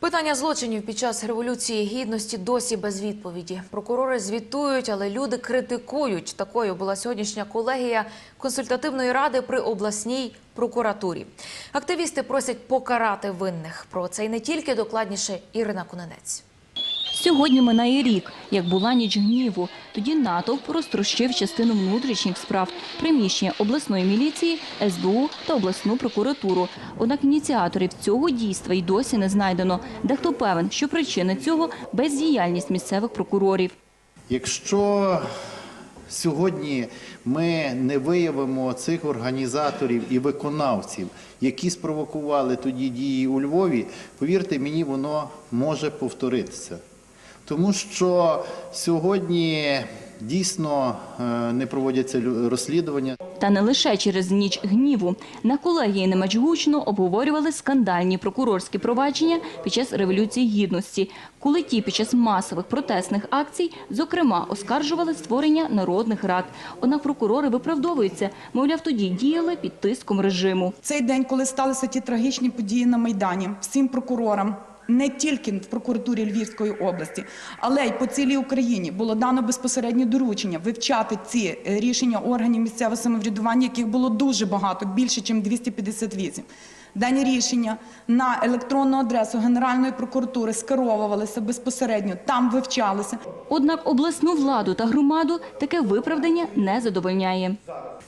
Питання злочинів під час революції гідності досі без відповіді. Прокурори звітують, але люди критикують. Такою була сьогоднішня колегія консультативної ради при обласній прокуратурі. Активісти просять покарати винних. Про це й не тільки докладніше Ірина Куненець. Сьогодні минає рік, як була ніч гніву. Тоді натовп розтрощив частину внутрішніх справ, приміщення обласної міліції, СБУ та обласну прокуратуру. Однак ініціаторів цього дійства й досі не знайдено. Дехто певен, що причина цього – бездіяльність місцевих прокурорів. Якщо сьогодні ми не виявимо цих організаторів і виконавців, які спровокували тоді дії у Львові, повірте мені, воно може повторитися. Тому що сьогодні дійсно е, не проводяться розслідування. Та не лише через ніч гніву. На колегії не гучно обговорювали скандальні прокурорські провадження під час Революції Гідності, коли ті під час масових протестних акцій, зокрема, оскаржували створення народних рад. Однак прокурори виправдовуються, мовляв, тоді діяли під тиском режиму. Цей день, коли сталися ті трагічні події на Майдані, всім прокурорам, не тільки в прокуратурі Львівської області, але й по цілій Україні було дано безпосереднє доручення вивчати ці е, рішення органів місцевого самоврядування, яких було дуже багато, більше, ніж 258. Дані рішення на електронну адресу Генеральної прокуратури скеровувалися безпосередньо, там вивчалися. Однак обласну владу та громаду таке виправдання не задовольняє.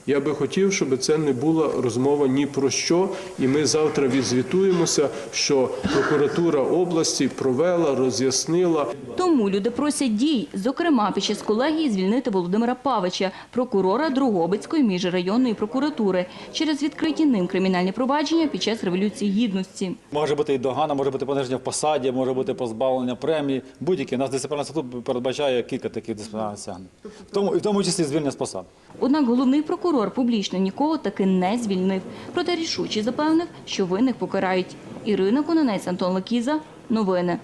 Я би хотів, щоб це не була розмова ні про що, і ми завтра відзвітуємося, що прокуратура області провела, роз'яснила. Тому люди просять дій, зокрема під час колегії звільнити Володимира Павича, прокурора Дрогобицької міжрайонної прокуратури, через відкриті ним кримінальні провадження під час Революції Гідності. Може бути і догана, може бути пониження в посаді, може бути позбавлення премії. Будь-які. Нас дисциплінарний статут передбачає кілька таких дисциплінарних стягнень. В тому, і в тому числі звільнення з посад. Однак головний прокурор публічно нікого таки не звільнив. Проте рішучий запевнив, що винних покарають. Ірина Кононець, Антон Лакіза. Новини.